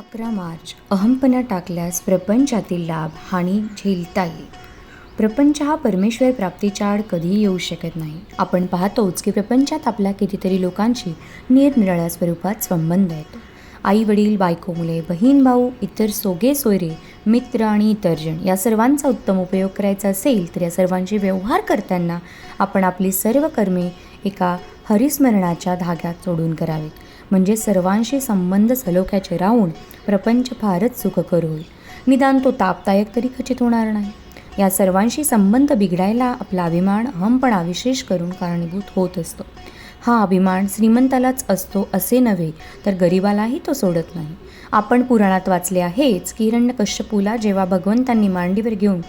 अकरा मार्च अहमपणा टाकल्यास प्रपंचातील लाभ हानी झेलता येईल. प्रपंच हा परमेश्वर प्राप्तीच्या आड कधीही येऊ शकत नाही. आपण पाहतोच की प्रपंचात आपल्या कितीतरी लोकांशी निरनिराळ्या स्वरूपात संबंध येतो आई वडील बायको मुले बहीण भाऊ इतर सोगे सोयरे मित्र आणि इतरजण या सर्वांचा उत्तम उपयोग करायचा असेल तर या सर्वांशी व्यवहार करताना आपण आपली सर्व कर्मे एका हरिस्मरणाच्या धाग्यात सोडून करावीत. म्हणजे सर्वांशी संबंध सलोख्याचे राहून प्रपंच फारच सुखकर होईल निदान तो तापदायक तरी खचित होणार नाही. या सर्वांशी संबंध बिघडायला आपला अभिमान अहमपणा विशेष करून कारणीभूत होत असतो. हा अभिमान श्रीमंतालाच असतो असे नव्हे तर गरिबालाही तो सोडत नाही. आपण पुराणात वाचले आहेच की हिरण्यकश्यपूला जेव्हा भगवंतांनी मांडीवर घेऊन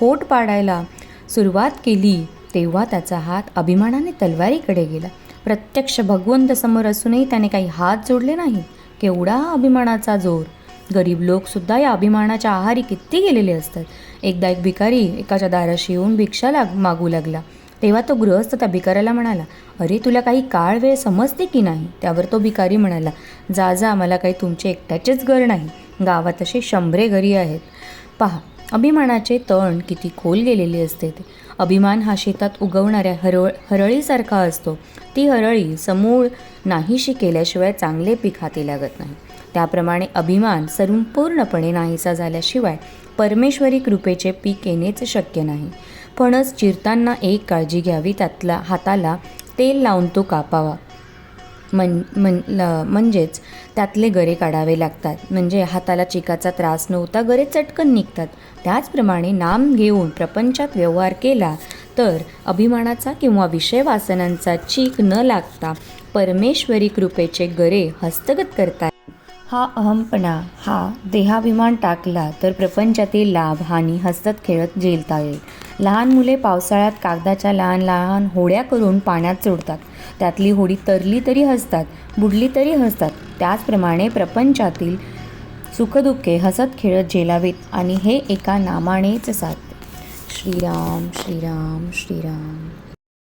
पोट पाडायला सुरुवात केली तेव्हा त्याचा हात अभिमानाने तलवारीकडे गेला. प्रत्यक्ष भगवंत समोर असूनही त्याने काही हात जोडले नाही केवढा हा अभिमानाचा जोर. गरीब लोकसुद्धा या अभिमानाच्या आहारी किती गेलेले असतात. एकदा एक भिकारी एकाच्या दाराशी येऊन भिक्षा लाग मागू लागला. तेव्हा तो गृहस्थ त्या भिकाऱ्याला म्हणाला अरे तुला काही काळ वेळ समजते की नाही? त्यावर तो भिकारी म्हणाला जा जा मला काही तुमचे एकट्याचेच घर नाही. गावात असे शंभरे घरी आहेत. पहा अभिमानाचे तण किती खोल गेलेले असते ते. अभिमान हा शेतात उगवणाऱ्या हरळ हरळीसारखा असतो. ती हरळी समूळ नाहीशी केल्याशिवाय चांगले पीक हाती लागत नाही. त्याप्रमाणे अभिमान संपूर्णपणे नाहीसा झाल्याशिवाय परमेश्वरी कृपेचे पीक येणेच शक्य नाही. फणस चिरताना एक काळजी घ्यावी त्यातला हाताला तेल लावून तो कापावा. मन मन ल- म्हणजेच त्यातले गरे काढावे लागतात. म्हणजे हाताला चिकाचा त्रास नव्हता गरे चटकन निघतात. त्याचप्रमाणे नाम घेऊन प्रपंचात व्यवहार केला तर अभिमानाचा किंवा विषय वासनांचा चीक न लागता परमेश्वरी कृपेचे गरे हस्तगत करता हा अहमपणा हा देहाभिमान टाकला तर प्रपंचातील लाभ हानी हसत खेळत झेलता येईल. लहान मुले पावसाळ्यात कागदाच्या लहान लहान होड्या करून पाण्यात सोडतात त्यातली होडी तरली तरी हसतात बुडली तरी हसतात. त्याचप्रमाणे प्रपंचातील सुखदुःखे हसत खेळत झेलावीत आणि हे एका नामानेच साधते श्रीराम श्रीराम श्रीराम.